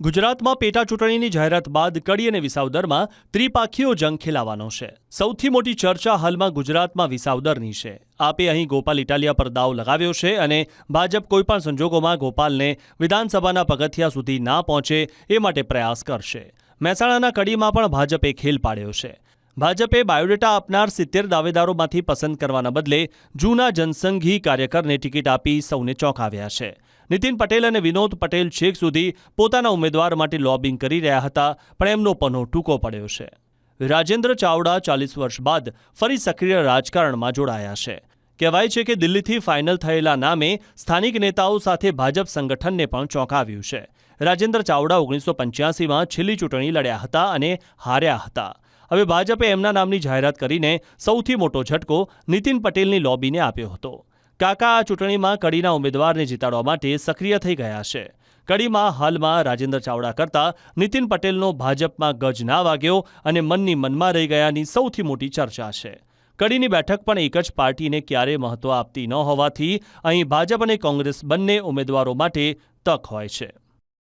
ગુજરાતમાં પેટા ચૂંટણીની જાહેરાત બાદ કડી અને વિસાવદરમાં ત્રિપાખીઓ જંગ ખેલાવાનો છે. સૌથી મોટી ચર્ચા હાલમાં ગુજરાતમાં વિસાવદરની છે. આપે અહીં ગોપાલ ઇટાલિયા પર દાવ લગાવ્યો છે અને ભાજપ કોઈપણ સંજોગોમાં ગોપાલને વિધાનસભાના પગથિયા સુધી ના પહોંચે એ માટે પ્રયાસ કરશે. મહેસાણાના કડીમાં પણ ભાજપે ખેલ પાડ્યો છે. ભાજપે બાયોડેટા આપનાર સિત્તેર દાવેદારોમાંથી પસંદ કરવાના બદલે જૂના જનસંઘી કાર્યકરને ટિકિટ આપી સૌને ચોંકાવ્યા છે. નીતિન પટેલ અને વિનોદ પટેલ છેક સુધી પોતાના ઉમેદવાર માટે લોબિંગ કરી રહ્યા હતા, પણ એમનો પનો ટૂંકો પડ્યો છે. રાજેન્દ્ર ચાવડા ચાલીસ વર્ષ બાદ ફરી સક્રિય રાજકારણમાં જોડાયા છે. કહેવાય છે કે દિલ્હીથી ફાઇનલ થયેલા નામે સ્થાનિક નેતાઓ સાથે ભાજપ સંગઠનને પણ ચોંકાવ્યું છે. રાજેન્દ્ર ચાવડા ઓગણીસો પંચ્યાસીમાં છેલ્લી ચૂંટણી લડ્યા હતા અને હાર્યા હતા. હવે ભાજપે એમના નામની જાહેરાત કરીને સૌથી મોટો ઝટકો નીતિન પટેલની લોબીને આપ્યો હતો. કાકા આ ચૂંટણીમાં કડીના ઉમેદવારને જીતાડવા માટે સક્રિય થઈ ગયા છે. કડીમાં હાલમાં રાજેન્દ્ર ચાવડા કરતા નીતિન પટેલનો ભાજપમાં ગજ ના વાગ્યો અને મનની મનમાં રહી ગયાની સૌથી મોટી ચર્ચા છે. કડીની બેઠક પણ એક જ પાર્ટીને ક્યારે મહત્વ આપતી ન હોવાથી અહીં ભાજપ અને કોંગ્રેસ બંને ઉમેદવારો માટે તક હોય છે.